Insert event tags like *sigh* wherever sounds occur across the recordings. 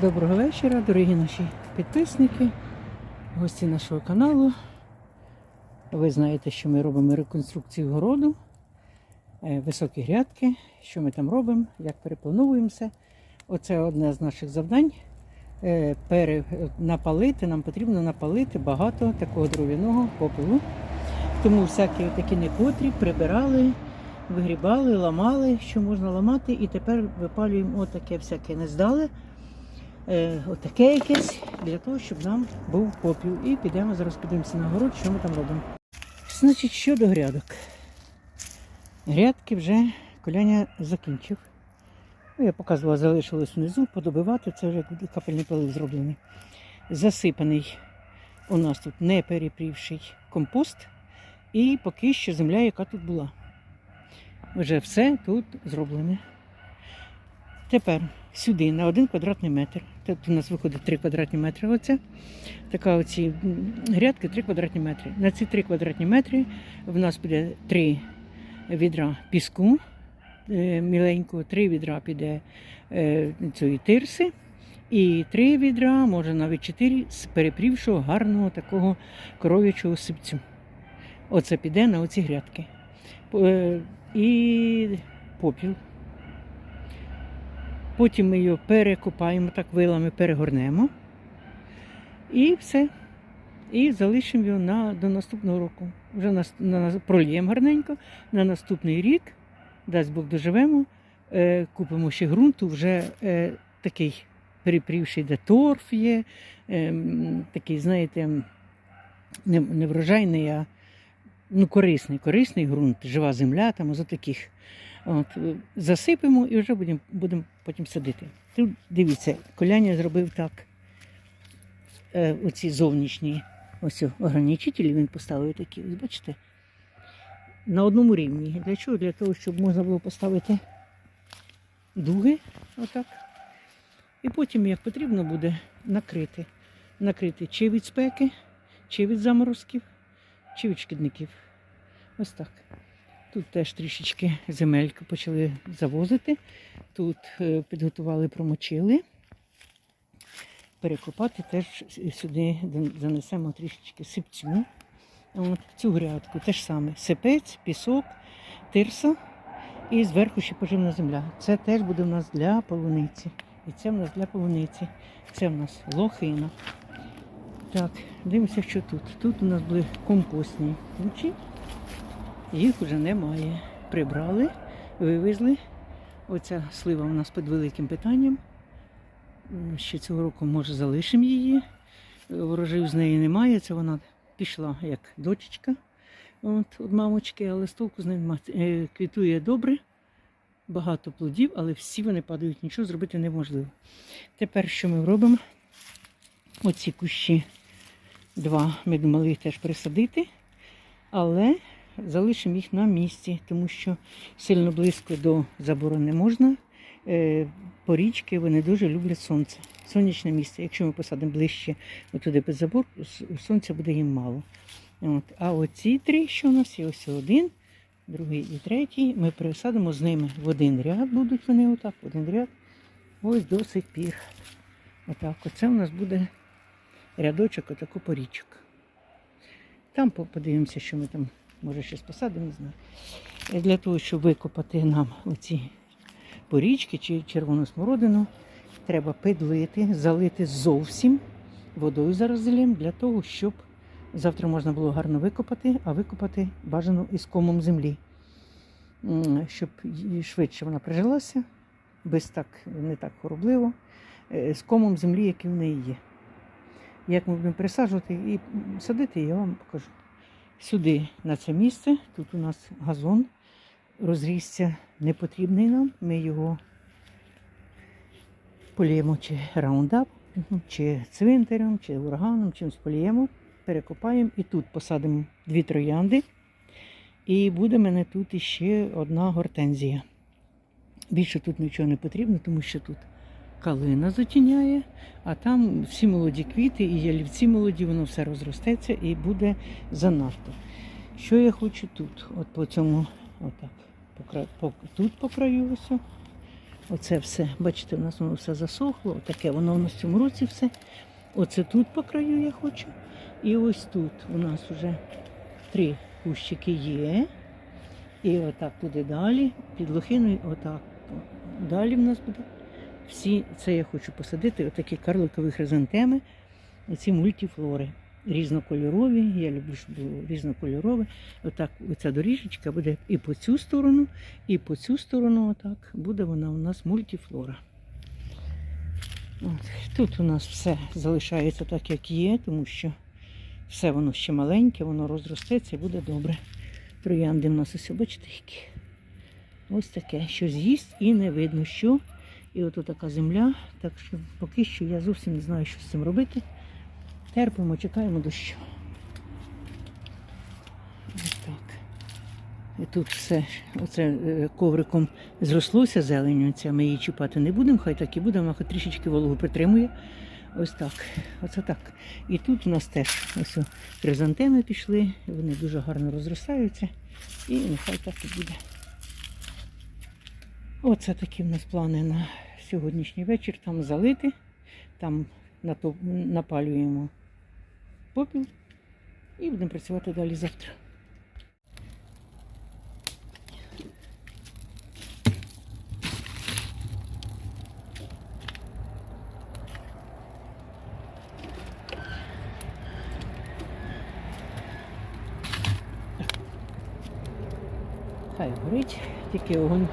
Доброго вечора, дорогі наші підписники, гості нашого каналу. Ви знаєте, що ми робимо реконструкцію городу, е, високі грядки, що ми там робимо, як переплановуємося. Оце одне з наших завдань. Е, Напалити, нам потрібно напалити багато такого дров'яного попелу. Тому всякі такі непотріб прибирали, вигрібали, ламали, що можна ламати, і тепер випалюємо отаке всяке не здали е, отаке якесь, для того, щоб нам був попіл. І підемо зараз подивимося на город, що ми там робимо. Значить, щодо грядок. Грядки вже коляня закінчив. Ну, я показувала, залишилось внизу, подобивати, це вже капельний полив зроблений. Засипаний у нас тут не перепрівший компост. І поки що земля, яка тут була. Вже все тут зроблене. Тепер сюди на один квадратний метр. Тут у нас виходить 3 квадратні метри. Оце. Така оці грядки 3 квадратні метри. На ці 3 квадратні метри в нас буде 3 відра піску е, міленького, 3 відра піде е, цієї тирси. І три відра, може навіть чотири, з перепрівшого гарного такого коров'ячого сипцю. Оце піде на оці грядки. Е, І попіл. Потім ми його перекопаємо, так вилами перегорнемо. І все. І залишимо його на, до наступного року. Вже на, на, прольємо гарненько. На наступний рік, дасть Бог доживемо, е, купимо ще ґрунту, вже е, такий перепрівший, де торф є, е, такий, знаєте, не, не врожайний, а ну, корисний, корисний ґрунт, жива земля, там ось таких. От, е, засипемо і вже будемо будем потім садити. Тут дивіться, коляня зробив так. Е, оці зовнішні ось ограничителі він поставив такі, ось бачите, на одному рівні. Для чого? Для того, щоб можна було поставити дуги, отак. І потім, як потрібно буде, накрити. Накрити чи від спеки, чи від заморозків, чи від шкідників. Ось так. Тут теж трішечки земельку почали завозити. Тут е, підготували, промочили. Перекопати теж сюди занесемо трішечки сипцю. От, цю грядку теж саме. Сипець, пісок, тирса і зверху ще поживна земля. Це теж буде в нас для полуниці. І це в нас для полуниці. Це в нас лохина. Так, дивимося, що тут. Тут у нас були компостні кучі. Їх вже немає. Прибрали, вивезли. Оця слива у нас під великим питанням. Ще цього року, може, залишимо її. Ворожив з неї немає. Це вона пішла як дочечка от, від мамочки, але з з нею. Е, Квітує добре, багато плодів, але всі вони падають, нічого зробити неможливо. Тепер що ми робимо? Оці кущі два ми думали їх теж присадити, але залишимо їх на місці, тому що сильно близько до забору не можна. Е, Порічки вони дуже люблять сонце. Сонячне місце. Якщо ми посадимо ближче туди під забор, сонця буде їм мало. От. А оці три, що у нас є, ось один, другий і третій, ми пересадимо з ними в один ряд, будуть вони отак, в один ряд. Ось до сих пір. Отак. Оце у нас буде рядочок отако порічок. Там подивимося, що ми там, може, щось посадимо, не знаю. Для того, щоб викопати нам оці порічки чи червону смородину, треба підлити, залити зовсім водою зараз залємо, для того, щоб завтра можна було гарно викопати, а викопати бажано із комом землі. Щоб швидше вона прижилася, без так, не так хоробливо, е, з комом землі, який в неї є. Як ми будемо пересаджувати і садити, я вам покажу. Сюди, на це місце, тут у нас газон розрісся непотрібний нам. Ми його поліємо чи раундап, чи цвинтарем, чи ураганом, чимось поліємо, перекопаємо і тут посадимо дві троянди. І буде мене тут іще одна гортензія. Більше тут нічого не потрібно, тому що тут калина затіняє, а там всі молоді квіти і ялівці молоді, воно все розростеться і буде занадто. Що я хочу тут? От по цьому, отак, по, по, тут по краю ось. Оце все. Бачите, у нас воно все засохло. Таке воно у нас в цьому році все. Оце тут по краю я хочу. І ось тут у нас вже три кущики є. І отак туди далі, під лохиною, отак. Далі в нас буде. Всі, це я хочу посадити, отакі карликові хризантеми, оці мультифлори. Різнокольорові, я люблю, щоб було різнокольорове. Отак оця доріжечка буде і по цю сторону, і по цю сторону, отак, буде вона у нас мультифлора. От. Тут у нас все залишається так, як є, тому що все воно ще маленьке, воно розростеться і буде добре. Троянди в нас ось, бачите, які. Ось таке, що з'їсть і не видно, що. І от така земля. Так що поки що я зовсім не знаю, що з цим робити. Терпимо, чекаємо дощу. Ось так. І тут все оце е, ковриком зрослося зеленю, ця ми її чіпати не будемо, хай так і буде, вона хоч трішечки вологу притримує. Ось так. Оце так. І тут у нас теж ось хризантеми пішли, вони дуже гарно розростаються. І нехай так і буде. Оце такі в нас плани на сьогоднішній вечір. Там залити, там напалюємо попіл і будемо працювати далі завтра. Хай горить, тільки огонь.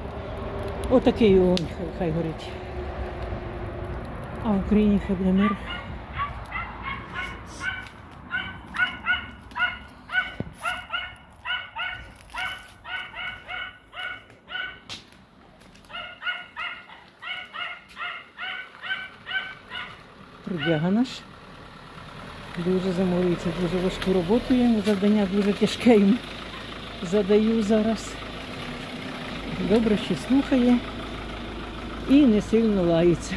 Отакий огонь хай, горить. А в Україні хай буде мир. Трудяга наш. Дуже заморюється, дуже важку роботу йому, завдання дуже тяжке йому задаю зараз. Добре, що слухає і не сильно лається.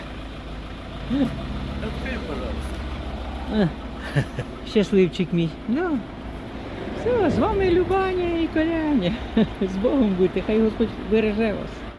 Открой, пожалуйста. *laughs* Щасливчик мій. Ну, все, з вами Любаня і Коляня. *laughs* З Богом будьте, хай Господь береже вас.